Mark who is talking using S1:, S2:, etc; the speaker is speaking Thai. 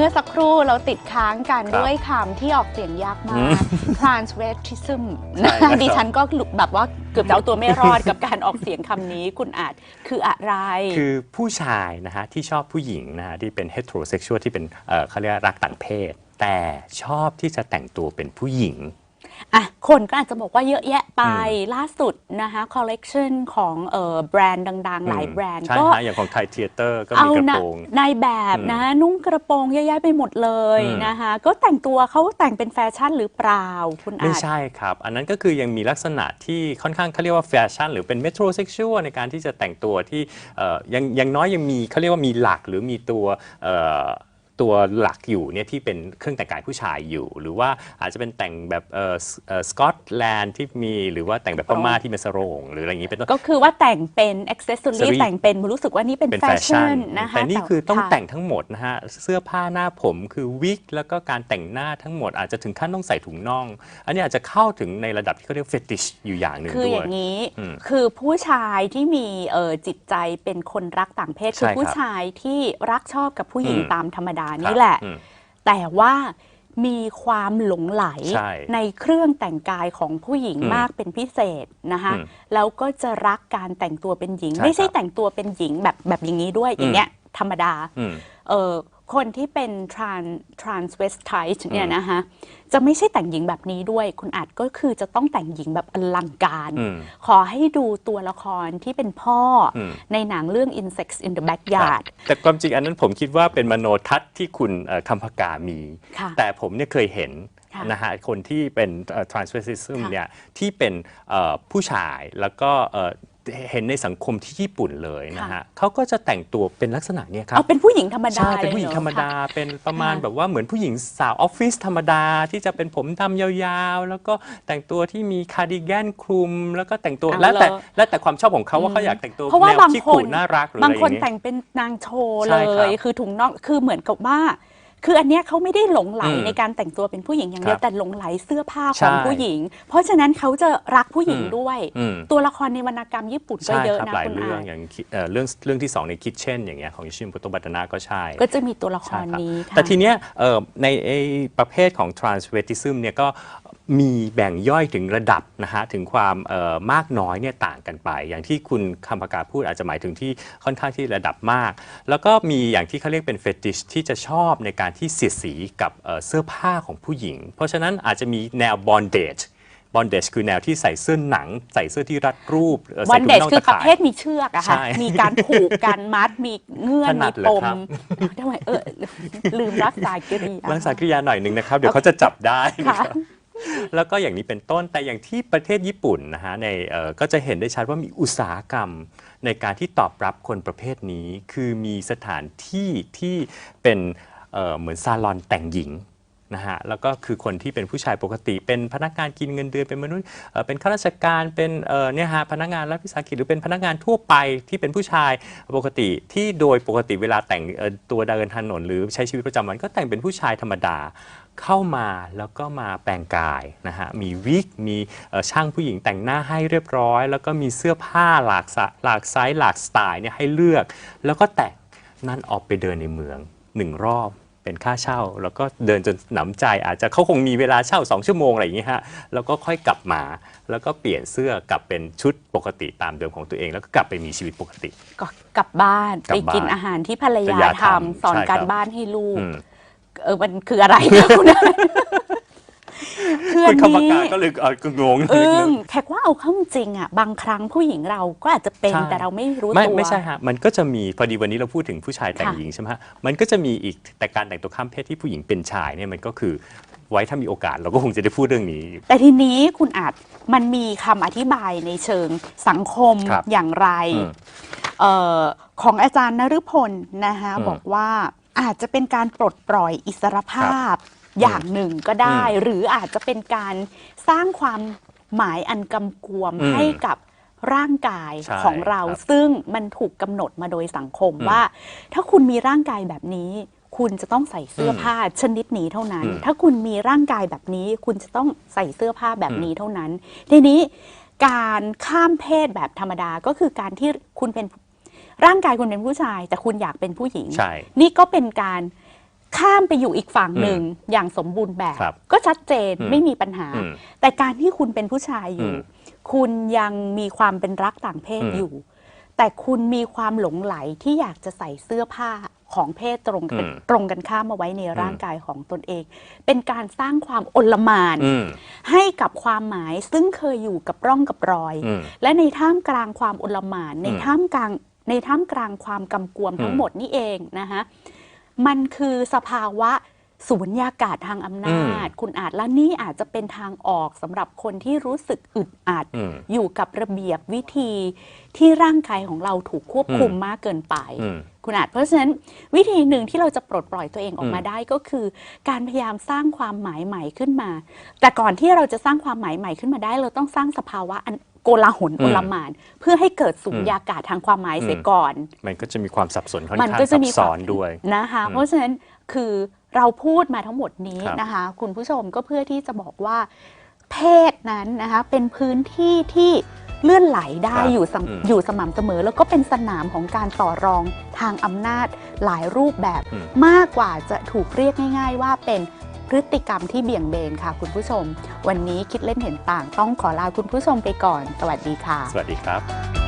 S1: มื่อสักครู่เราติดค้างกัน
S2: ครับ
S1: ด้วยคำที่ออกเสียงยากมา
S2: อื
S1: ก
S2: ม
S1: transvestism
S2: ใช่
S1: นะครับ ดิฉันก็แบบว่าเกือบจะเอาตัวไม่รอดกับการออกเสียงคำนี้คุณอาจคืออะไร
S2: คือผู้ชายนะฮะที่ชอบผู้หญิงนะฮะที่เป็น heterosexual ที่เป็นเอ่อเขาเรียกว่ารักต่างเพศ แต่ชอบที่จะแต่งตัวเป็นผู้หญิง
S1: อะคนก็อาจจะบอกว่าเยอะแยะไป
S2: อืม
S1: ล่าสุดนะคะคอลเลกชันของเอ่อแบรนด์ดัง ๆ หลายแบรนด์
S2: ใช่
S1: ก็
S2: ฮะอย่างของไทยเทเตอร์ก็มี
S1: เอา
S2: กระ
S1: นะ
S2: โปรง
S1: นายแบบ
S2: อืม
S1: นะนุ่งกระโปรงเยอะแยะไปหมดเลย
S2: อืม
S1: นะคะก็แต่งตัวเขาแต่งเป็นแฟชั่นหรือเปล่าคุณอา
S2: ไม่
S1: จ
S2: ใช่ครับ อันนั้นก็คือยังมีลักษณะที่ค่อนข้างเขาเรียกว่าแฟชั่น หรือเป็นเมโทรเซ็กชวลในการที่จะแต่งตัวที่เอ่อยังยังน้อยยังมีเขาเรียกว่ามีหลักหรือมีตัวเอ่อ ตัวหลักอยู่เนี่ยที่เป็นเครื่องแต่งกายผู้ชายอยู่ หรือว่าอาจจะเป็นแต่งแบบเอ่อสกอตแลนด์ที่มีหรือว่าแต่งแบบพม่าที่เป็นสโรงหรืออะไรอย่างนี้เป็นต้น
S1: ก็คือว่าแต่งเป็นอ็อกเซสซอรี่
S2: Accessory
S1: แต่งเป็นรู้สึกว่านี่เป็น
S2: เป็น
S1: แฟ
S2: แฟ
S1: ชั่
S2: ชั่
S1: น
S2: น
S1: นะคะ
S2: แต่นี่คือต้อง
S1: ค่ะ
S2: แต่งทั้งหมดนะฮะ เสื้อผ้าหน้าผมคือวิกแล้วก็การแต่งหน้าทั้งหมดอาจจะถึงขั้นต้องใส่ถุงน่อง อันนี้อาจจะเข้าถึงในระดับที่เขาเรียกเฟติชอยู่อย่างหนึ่ง
S1: คือ
S2: ด้
S1: อ
S2: วย
S1: ย่างนี้
S2: อืม
S1: คือผู้ชายที่มีเอ่อจิตใจเป็นคนรักต่างเพศ
S2: ใช่
S1: คือ
S2: ครับ
S1: ผู้ชายที่รักชอบกับผู้หญิง
S2: อืม
S1: ตามธรรมดา
S2: ครับ
S1: นี่แหละ
S2: อืม
S1: แต่ว่ามีความหลงไหล
S2: ใช่
S1: เครื่องแต่งกายของผู้หญิง
S2: อืม
S1: มากเป็นพิเศษนะคะ
S2: อืม
S1: แล้วก็จะรักการแต่งตัวเป็นหญิง
S2: ใช่
S1: ไม่ใช่
S2: ครับ
S1: แต่งตัวเป็นหญิงแบบแบบอย่างนี้ด้วย
S2: อืม
S1: อย่างเงี้ยธรรมดา
S2: อืม
S1: เออ คนที่เป็น trans transvestite เนี่ย
S2: อืม
S1: นะคะจะไม่ใช่แต่งหญิงแบบนี้ด้วย คุณอาจก็คือจะต้องแต่งหญิงแบบอลังการ
S2: อืม
S1: ขอให้ดูตัวละครที่เป็นพ่ออ
S2: ม
S1: ในหนังเรื่อง Insects in the
S2: ครับ
S1: Backyard
S2: แต่ความจริงอันนั้นผมคิดว่าเป็นมโนทัศน์ที่คุณเอ่อคำพกามี
S1: ค่ะ
S2: แต่ผมเนี่ยเคยเห็น
S1: ค่ะ
S2: นะฮะคนที่เป็นเอ่อ transvestism
S1: ค่ะ
S2: เนี่ยที่เป็นเอ่อผู้ชายแล้วก็ เอ่อเห็นในสังคมที่ญี่ปุ่นเลยนะฮะเขาก็จะแต่งตัวเป็นลักษณะเนี้ยครับ
S1: เอาเป็นผู้หญิงธรรมดา
S2: ใช่เป็นผู้หญิง
S1: ลย
S2: ธรรมดา
S1: ค่ะ
S2: เป็นประมาณ
S1: ค่ะ
S2: แบบว่าเหมือนผู้หญิงสาวออฟฟิศธรรมดาที่จะเป็นผมดำยาวๆ แล้วก็แต่งตัวที่มีคาร์ดิแกนคลุม แล้วก็แต่งตัว
S1: เอา
S2: แล้วแต่
S1: เหรอ
S2: แล้วแต่ความชอบของเขาว่าเขาอยากแต่งตัว
S1: เพราะว่า
S2: แนว
S1: บาง
S2: ขี้
S1: ค
S2: ขู่
S1: น
S2: น่ารักหรืออะ
S1: บาง
S2: ไรอ
S1: คน
S2: ย่างเงี้ย
S1: แต่งเป็นนางโชว์
S2: ใช่
S1: เล
S2: ครับ
S1: ยคือถุงน่องคือเหมือนกับว่า คืออันเนี้ยเขาไม่ได้หลงไหล
S2: อืม
S1: ในการแต่งตัวเป็นผู้หญิงอย่างเดียว
S2: ครับ
S1: แต่หลงไหลเสื้อผ้า
S2: ใช่
S1: ของผู้หญิง เพราะฉะนั้นเขาจะรักผู้หญิง
S2: อืม
S1: ด้วย
S2: อืม
S1: ตัวละครในวรรณกรรมญี่ปุ่นก็
S2: ใช่
S1: เยอะ
S2: ครับ
S1: นะ
S2: หลาย
S1: คุณ
S2: เรื่อ
S1: อาง
S2: อย่างคิเอ่อเรื่องเรื่องที่สองในคิดเช่นอย่างเงี้ยของยิชิมุโตะบัตนาก็ใช่
S1: ก็จะมีตัวละค
S2: ใช่
S1: ร
S2: ครับ
S1: นี้ค่ะ
S2: แต่ทีเนี้ยเอ่อในไอ้ประเภทของ transvestism เนี่ยก็ มีแบ่งย่อยถึงระดับนะฮะถึงความเอ่อมากน้อยเนี่ยต่างกันไป อย่างที่คุณคำปากาพูดอาจจะหมายถึงที่ค่อนข้างที่ระดับมาก แล้วก็มีอย่างที่เขาเรียกเป็นเฟติชที่จะชอบในการที่เสียดสีกับเอ่อเสื้อผ้าของผู้หญิง เพราะฉะนั้นอาจจะมีแนว bondage bondage คือแนวที่ใส่เสื้อหนัง ใส่เสื้อที่รัดรูปเอ่อ
S1: วั
S2: ใส่
S1: น
S2: ถุง
S1: เดช
S2: น่อง
S1: คือ
S2: ตะ
S1: ประ
S2: ข่าย
S1: เภทมีเชือกอะค่ะ
S2: ใช่
S1: มีการผูกกันมัด มีเงื่อน
S2: ถนั
S1: มี
S2: ดเหร
S1: ป
S2: อ
S1: ม
S2: ครับ
S1: ทำไมเออลืมรักษากิริยา
S2: รักษากริยาหน่อยหนึ่งนะครับ เดี๋ยวเขาจะจับได้นะ
S1: ค่ะ
S2: ครับ แล้วก็อย่างนี้เป็นต้นแต่อย่างที่ประเทศญี่ปุ่นนะฮะในเอ่อก็จะเห็นได้ชัดว่ามีอุตสาหกรรมในการที่ตอบรับคนประเภทนี้ คือมีสถานที่ที่เป็นเอ่อเหมือนซาลอนแต่งหญิงนะฮะแล้วก็คือคนที่เป็นผู้ชายปกติ เป็นพนักงานกินเงินเดือนเป็นมนุษย์เอ่อเป็นข้าราชการเป็นเอ่อเนี่ยฮะพนักงานรัฐวิสาหกิจหรือเป็นพนักงานทั่วไปที่เป็นผู้ชายปกติที่โดยปกติเวลาแต่งเอ่อตัวเดินถนนหรือใช้ชีวิตประจำวันก็แต่งเป็นผู้ชายธรรมดา เข้ามาแล้วก็มาแปลงกายนะฮะมีวิกมีเอ่อช่างผู้หญิงแต่งหน้าให้เรียบร้อย แล้วก็มีเสื้อผ้าหลากสะหลากไซส์หลากสไตล์เนี่ยให้เลือก แล้วก็แต่งนั่นออกไปเดินในเมืองหนึ่งรอบเป็นค่าเช่า แล้วก็เดินจนหนำใจอาจจะเขาคงมีเวลาเช่า 2 ชั่วโมงอะไรอย่างนี้ฮะแล้วก็ค่อยกลับมา แล้วก็เปลี่ยนเสื้อกลับเป็นชุดปกติตามเดิมของตัวเอง แล้วก็กลับไปมีชีวิตปกติ
S1: ก็กลับบ้าน
S2: กลั
S1: ไป
S2: บบ้าน
S1: กินอาหารที่ภรรยา
S2: ภรรยา
S1: ทำ
S2: ทำ
S1: สอน
S2: ใช่
S1: การ
S2: ครับ
S1: บ้านให้ลูก
S2: อืม
S1: เออมันคืออะไรนะคุณอาคือ
S2: คุ
S1: อั
S2: ณ
S1: น
S2: คำปาก
S1: นี้
S2: กาก็เลยเอ่อก็งง
S1: อึ้
S2: นิดนึ
S1: ง
S2: ง
S1: แขกว่าเอาเข้าจริงอะ บางครั้งผู้หญิงเราก็อาจจะเป็น
S2: ใช่
S1: แต่เราไม่รู้
S2: ไม่
S1: ตัว
S2: ไม่ใช่ฮะมันก็จะมีพอดีวันนี้เราพูดถึงผู้ชายแต่ง
S1: ค่ะ
S2: หญิงใช่ไหมฮะมันก็จะมีอีกแต่การแต่งตัวข้ามเพศที่ผู้หญิงเป็นชายเนี่ยมันก็คือไว้ถ้ามีโอกาสเราก็คงจะได้พูดเรื่องนี้
S1: แต่ทีนี้คุณอาจมันมีคำอธิบายในเชิงสังคม
S2: ครับ
S1: อย่างไร
S2: อืม
S1: เออของอาจารย์นฤพลนะคะ
S2: อืม
S1: บอกว่า อาจจะเป็นการปลดปล่อยอิสรภาพอย่างหนึ่งก็ได้
S2: อืม
S1: หรืออาจจะเป็นการสร้างความหมายอันกำกวม
S2: อืม
S1: ให้กับร่างกาย
S2: ใช่
S1: ของเรา
S2: ครับ
S1: ซึ่งมันถูกกำหนดมาโดยสังคม
S2: อืม
S1: ว่า ถ้าคุณมีร่างกายแบบนี้ คุณจะต้องใส่เสื้ออ
S2: ม
S1: ผ้าชนิดนี้เท่านั้น
S2: อืม
S1: ถ้าคุณมีร่างกายแบบนี้ คุณจะต้องใส่เสื้อผ้าแบบ
S2: อืม
S1: นี้เท่านั้น ทีนี้การข้ามเพศแบบธรรมดาก็คือการที่คุณเป็น ร่างกายคุณเป็นผู้ชาย แต่คุณอยากเป็นผู้หญิง
S2: ใช่
S1: นี่ก็เป็นการข้ามไปอยู่อีกฝั่งหนึ่งอย่างสมบูรณ์แบบ
S2: ครับ
S1: ก็ชัดเจน
S2: อืม
S1: ไม่มีปัญหา
S2: อืม
S1: แต่การที่คุณเป็นผู้ชายอยู่
S2: อืม
S1: คุณยังมีความเป็นรักต่างเพศ
S2: อืม
S1: อยู่ แต่คุณมีความหลงไหลที่อยากจะใส่เสื้อผ้าของเพศตรงกัน
S2: อืม
S1: ตรงกันข้ามมาไว้ในร่าง
S2: อืม
S1: กายของตนเอง เป็นการสร้างความอลหมาน
S2: อืม
S1: ให้กับความหมายซึ่งเคยอยู่กับร่องกับรอย
S2: อืม
S1: และในท่ามกลางความอลหมานใน
S2: อืม
S1: ท่ามกลาง ในท่ามกลางความกำกวมทั้
S2: อื
S1: ง
S2: ม
S1: หมดนี่เองนะคะมันคือสภาวะสูญญากาศทางอำนาจ คุณอาจและนี่อาจจะเป็นทางออกสำหรับคนที่รู้สึกอึดอัด
S2: อืม
S1: อยู่กับระเบียบวิธีที่ร่างกายของเราถูกควบคุม
S2: อืม
S1: มากเกินไป
S2: อืม
S1: คุณอาจเพราะฉะนั้นวิธีหนึ่งที่เราจะปลดปล่อยตัวเองออกมา
S2: อืม
S1: ได้ก็คือ การพยายามสร้างความหมายใหม่ขึ้นมา แต่ก่อนที่เราจะสร้างความหมายใหม่ขึ้นมาได้ เราต้องสร้างสภาวะอัน โกลาหล
S2: อื
S1: โอ
S2: ม
S1: ลหมาน เพื่อให้เกิดสุญ
S2: อืม
S1: ญากาศทางความหมายเสีย
S2: อืม
S1: ก่อน
S2: มันก็จะมีความสับสนค่อน
S1: มัน
S2: ข้าง
S1: ก็จะ
S2: ซับ
S1: มี
S2: ซ้อน
S1: ความ
S2: ด้วย
S1: นะคะ
S2: อืม
S1: เพราะฉะนั้นคือเราพูดมาทั้งหมดนี้
S2: ครับ
S1: นะคะ คุณผู้ชมก็เพื่อที่จะบอกว่า เพศนั้นนะคะเป็นพื้นที่ที่เลื่อนไหลได้
S2: ครับ
S1: อยู่สม
S2: อืม
S1: อยู่สม่ำเสมอ แล้วก็เป็นสนามของการต่อรองทางอำนาจหลายรูปแบบ
S2: อืม
S1: มากกว่าจะถูกเรียกง่าย ๆ ว่าเป็น พฤติกรรมที่เบี่ยงเบนค่ะคุณผู้ชม วันนี้คิดเล่นเห็นต่างต้องขอลาคุณผู้ชมไปก่อน สวัสดีค่ะ
S2: สวัสดีครับ